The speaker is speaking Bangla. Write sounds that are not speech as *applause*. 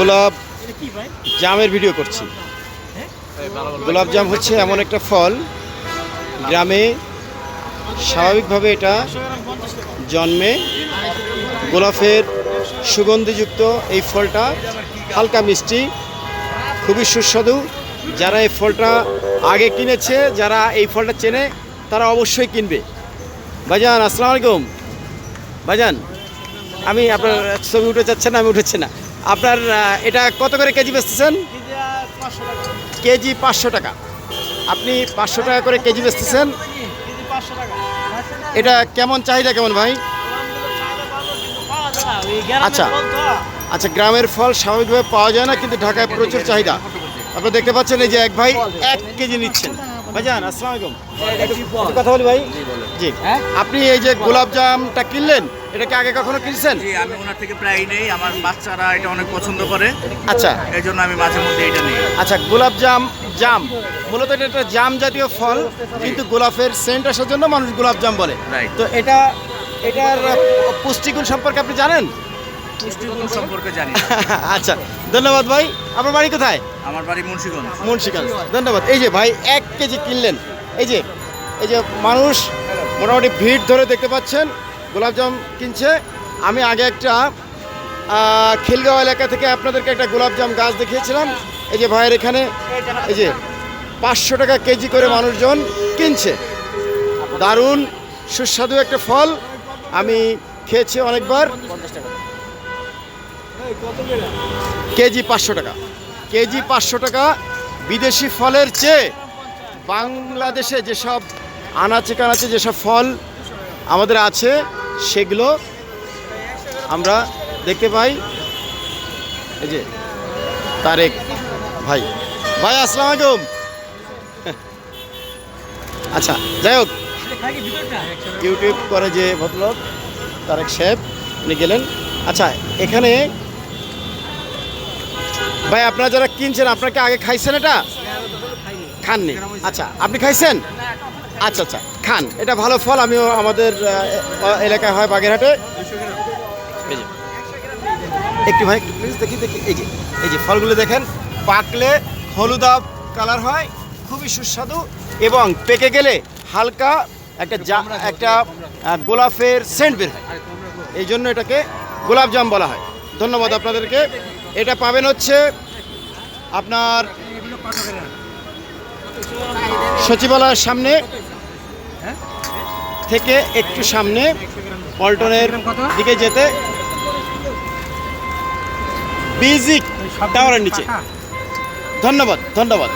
গোলাপ জামের ভিডিও করছি। গোলাপ জাম হচ্ছে এমন একটা ফল। গ্রামে স্বাভাবিকভাবে এটা জন্মে। গোলাপের সুগন্ধিযুক্ত এই ফলটা হালকা মিষ্টি, খুবই সুস্বাদু। যারা এই ফলটা আগে কিনেছে, যারা এই ফলটা চেনে, তারা অবশ্যই কিনবে। ভাইজান, আসসালামু আলাইকুম। ভাইজান, আমি আপনার ছবি উঠে যাচ্ছেন আমি উঠেছি না। আপনার এটা কত করে কেজি বেচতেছেন? কেজি পাঁচশো টাকা। আপনি পাঁচশো টাকা করে কেজি বেচতেছেন। এটা কেমন চাহিদা কেমন ভাই? আচ্ছা। আচ্ছা গ্রামের ফল স্বাভাবিকভাবে পাওয়া যায় না কিন্তু ঢাকায় প্রচুর চাহিদা। আপনারা দেখতে পাচ্ছেন এই যে এক ভাই এক কেজি নিচ্ছেন। ভাইজান আসসালামু আলাইকুম। কথা বলি ভাই। জি। আপনি এই যে গোলাপ জামটা কিনলেন এটা কি আগে কখনো কিনছেন? জি আমি ওনার থেকে প্রায় নেই। আমার বাচ্চারা এটা অনেক পছন্দ করে। আচ্ছা। এই জন্য আমি মাঝে মধ্যে এটা নিই। আচ্ছা গোলাপ জাম জাম। মূলত এটা একটা জাম জাতীয় ফল কিন্তু গোলাপের সেন্ট আসার জন্য মানুষ গোলাপ জাম বলে। তো এটা এটার পুষ্টিগুণ সম্পর্কে আপনি জানেন? পুষ্টিগুণ সম্পর্কে জানি *laughs* আচ্ছা ধন্যবাদ ভাই। আপনার বাড়ি কোথায়? আমার বাড়ি মুন্সিগঞ্জ। মুন্সিগঞ্জ। ধন্যবাদ। এই যে ভাই এক কেজি কিনলেন। এই যে এই যে মানুষ মোটামুটি ভিড় ধরে দেখতে পাচ্ছেন। গোলাপজাম কিনছে। আমি আগে একটা খিলগাঁও এলাকা থেকে আপনাদেরকে একটা গোলাপজাম গাছ দেখিয়েছিলাম। এই যে ভাইয়ের এখানে, এই যে পাঁচশো টাকা কেজি করে মানুষজন কিনছে। দারুণ, সুস্বাদু একটা ফল। আমি খেয়েছি অনেকবার। কেজি পাঁচশো টাকা। কেজি পাঁচশো টাকা বিদেশি ফলের চেয়ে বাংলাদেশে যেসব আনাচে কানাচে যেসব ফল আমাদের আছে সেগুলো আমরা দেখতে পাই। এই যে, তারেক ভাই। ভাই, আসসালামু আলাইকুম। *laughs* আচ্ছা যাই হোক। ইউটিউব করে যে ভদ্রলোক, তারেক সাহেব, উনি গেলেন। আচ্ছা এখানে ভাই, আপনারা যারা কিনছেন আপনাকে আগে খাইছেন এটা? খাননি। আচ্ছা আপনি খাইছেন? আচ্ছা আচ্ছা খান। এটা ভালো ফল আমিও আমাদের এলাকায় হয় বাগেরহাটে। একটু ভাই একটু প্লিজ দেখি দেখি এই যে এই যে ফলগুলো দেখেন। পাকলে হলুদা কালার হয় খুবই সুস্বাদু এবং পেকে গেলে হালকা একটা জা একটা গোলাপের সেন্ট বের হয়। এই জন্য এটাকে গোলাপ জাম বলা হয়। ধন্যবাদ আপনাদেরকে। এটা পাবেন হচ্ছে আপনার সচিবালয়ের সামনে থেকে একটু সামনে পল্টনের দিকে যেতে বিজিক টাওয়ারের নিচে। ধন্যবাদ ধন্যবাদ।